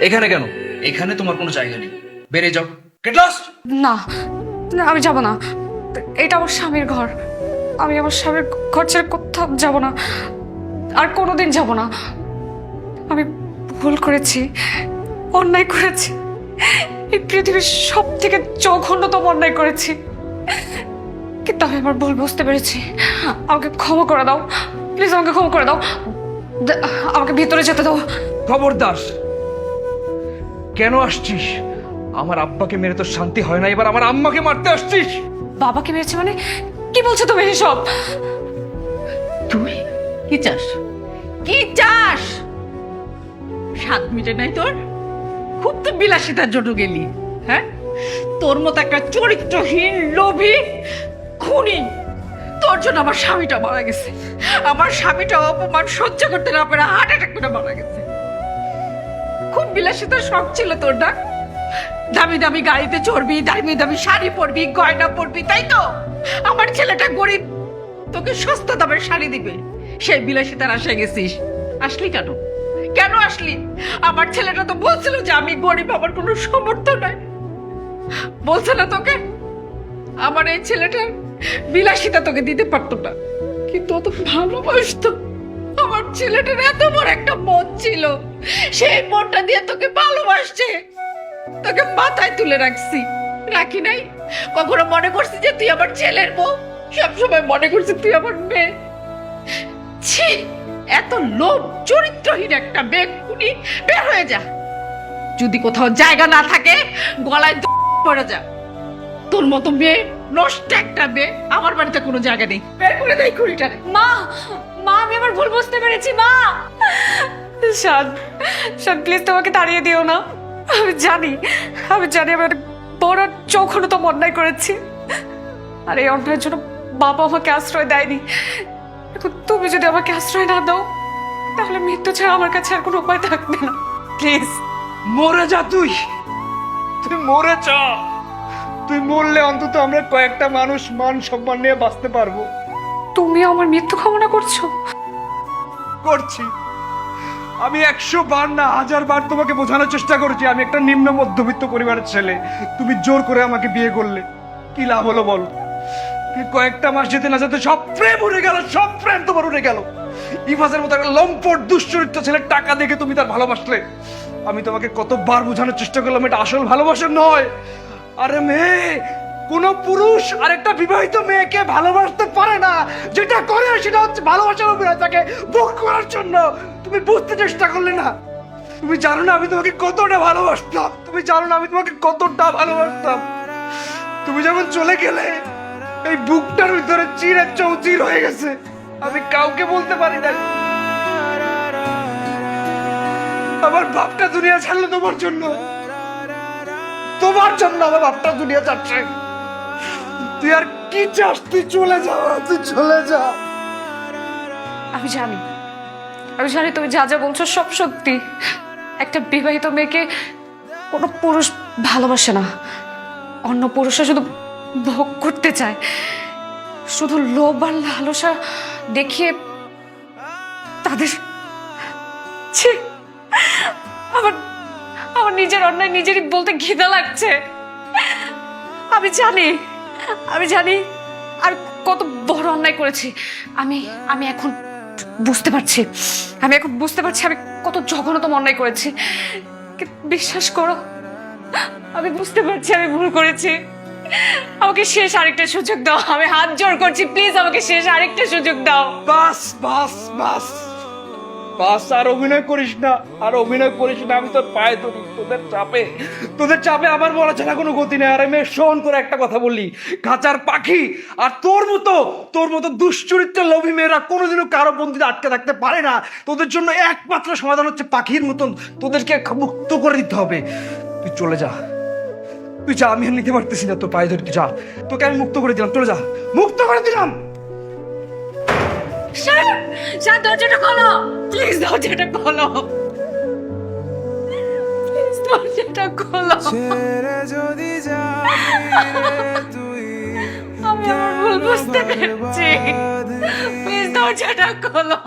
এখানে কেন? এখানে তোমার কোনো জায়গা নেই। বেরিয়ে যাও। গেট লস্ট না না, আমি যাব না। এটা আমার স্বামীর ঘর। আমি আমার স্বামীর ঘর ছেড়ে কোথাও যাব না। আর কোনোদিন যাব না। আমি ভুল করেছি অন্যায় করেছি। এই পৃথিবীর সব থেকে জঘন্যতম অন্যায় করেছি। কিন্তু আমি আমার ভুল বুঝতে পেরেছি। আমাকে ক্ষমা করে দাও। প্লিজ আমাকে ক্ষমা করে দাও। আমাকে ভিতরে যেতে দাও। খবরদার। কেন আসছিস? আমার আব্বাকে মেরে তো শান্তি হয় না এবার আমার আম্মাকে মারতে আসছিস? বাবাকে মেরেছে মানে? কি বলছো তুমি এসব? তুই কি চাস? কি চাস? সাত মিটে নাই তোর? খুব তো বিলাসিতার জন্য গেলি হ্যাঁ? তোর মতো একটা চরিত্রহীন লোভী খুনি। তোর জন্য আমার স্বামীটা মারা গেছে। আমার স্বামীটা অপমান সহ্য করতে না পারে হার্ট অ্যাটাক করে মারা গেছে। খুব বিলাসিতার শখ ছিল তোর না দামি দামি গাড়িতে চড়বি, দামি দামি শাড়ি পরবি, গয়না পরবি, তাই তো? আমার ছেলেটা গরিব, তোকে সস্তা দামের শাড়ি দিবে। সেই বিলাসিতার আশায় গেছিস। আসলি কেন? কেন আসলি? আমার ছেলেটা তো বলছিল যে আমি গরিব, আমার কোনো সমর্থ নাই। বলছে না তোকে? আমার এই ছেলেটার বিলাসিতা তোকে দিতে পারতো না। কিন্তু ও তো ভালোবাসতো। আমার ছেলেটার এত বড় একটা মন ছিল। সেই মনটা দিয়ে তোকে ভালোবাসছে। তোকে মাথায় তুলে রাখছি। রাখি নাই? কখনো মনে করছি যে তুই আমার ছেলের বউ? সবসময় মনে করছি তুই আমার মেয়ে। ছি! এত লোভ, চরিত্রহীন একটা খুনি, বের হয়ে যা। যদি কোথাও জায়গা না থাকে, গলায় পড়ে যা। তোর মতো মেয়ে, নষ্ট একটা মেয়ে, আমার বাড়িতে কোনো জায়গা নেই। বের করে দেয় খুঁড়িটারে মা মা, আমি আমার ভুল বুঝতে পেরেছি, মা। শান শান প্লিজ তোমাকে তাড়িয়ে দিও না। আমি জানি আমি জানি আমি বড় চৌখনতম অন্যায় করেছি। আর এই অন্যায়ের জন্য বাবা আমাকে আশ্রয় দেয়নি। তুমি যদি আমাকে আশ্রয় না দাও, তাহলে মৃত্যু ছাড়া আমার কাছে আর কোনো উপায় থাকবে না। প্লিজ মরে যা তুই। তুই মরে যা। তুই মরলে অন্তত আমরা কয়েকটা মানুষ মান সম্মান নিয়ে বাঁচতে পারব। তুমি আমার মৃত্যু কামনা করছ? করছি। আমি একশো বার না, হাজার বার তোমাকে বোঝানোর চেষ্টা করেছি। আমি একটা নিম্ন মধ্যবিত্ত পরিবারের ছেলে। তুমি জোর করে আমাকে বিয়ে করলে। কি লাভ হলো বলো? কয়েকটা মাস যেতে না যেতে সব প্রেম উড়ে গেল, সব প্রেম তোমার উড়ে গেল। ইফাজের মতো একটা লম্পট, দুশ্চরিত্র ছেলের টাকা দেখে তুমি তার ভালোবাসলে। আমি তোমাকে কতবার বোঝানোর চেষ্টা করলাম, এটা আসল ভালোবাসা নয়। আরে মেয়ে কোন পুরুষ আরেকটা বিবাহিত মেয়েকে ভালোবাসতে পারে না। যেটা করে সেটা হচ্ছে ভালোবাসার অভিনয়, তাকে বুক করার জন্য। তুমি বুঝতে চেষ্টা করলে না। তুমি জানো না আমি তোমাকে কতটা ভালোবাসতাম। তুমি জানো না আমি তোমাকে কতটা ভালোবাসতাম। তুমি যখন চলে গেলে, এই বুকটার ভিতরে চিরে চৌচির হয়ে গেছে। আমি কাউকে বলতে পারি না। আমার বাপটা দুনিয়া ছাড়লো তোমার জন্য। তোমার জন্য আমার বাপটা দুনিয়া ছাড়ছে তুই আর কি চাস? তুই চলে যা, তুই চলে যা। আমি জানি। আমি জানি তুমি যা যা বলছো সব সত্যি। একটা বিবাহিত মেয়েকে কোনো পুরুষ ভালোবাসে না। অন্য পুরুষরা শুধু ভোগ করতে চায়। শুধু লোভ আর লালসা দেখিয়ে তাদের আমার আমার নিজের অন্যায় নিজেরই বলতে ঘৃণা লাগছে। আমি জানি। আমি জানি আর কত বড় অন্যায় করেছি। আমি আমি এখন বুঝতে পারছি। আমি এখন বুঝতে পারছি আমি কত জঘন্যতম অন্যায় করেছি। বিশ্বাস করো, আমি বুঝতে পারছি আমি ভুল করেছি। আমাকে শেষ আরেকটা সুযোগ দাও। আমি হাত জোর করছি। প্লিজ আমাকে শেষ আরেকটা সুযোগ দাও। বাস বাস বাস। বাস আর অভিনয় করিস না, আর অভিনয় করিস না, আমি তোর পায়ে ধরি, তোদের চাপে তোদের চাপে আমার বলা ছাড়া কোনো গতি নেই। আর আমি শোন করে একটা কথা বললি খাঁচার পাখি আর তোর মতো তোর মতো দুশ্চরিত্র লোভী মেয়েরা কোনোদিনও কারও বন্দিতে আটকে থাকতে পারে না। তোদের জন্য একমাত্র সমাধান হচ্ছে পাখির মতন, তোদেরকে মুক্ত করে দিতে হবে। তুই চলে যা। তুই যা, আমি আর নিতে পারতেছি না, তোর পায়ে ধরে তুই যা। তোকে আমি মুক্ত করে দিলাম, চলে যা। মুক্ত করে দিলাম! স্যার স্যার দরজাটা খোলো। প্লিজ দরজাটা খোলো। প্লিজ দরজাটা খোলো। ছেড়ে যদি যাবি রে তুই আমি আমার ভুল বুঝতে পেরেছি? প্লিজ দরজাটা খোলো।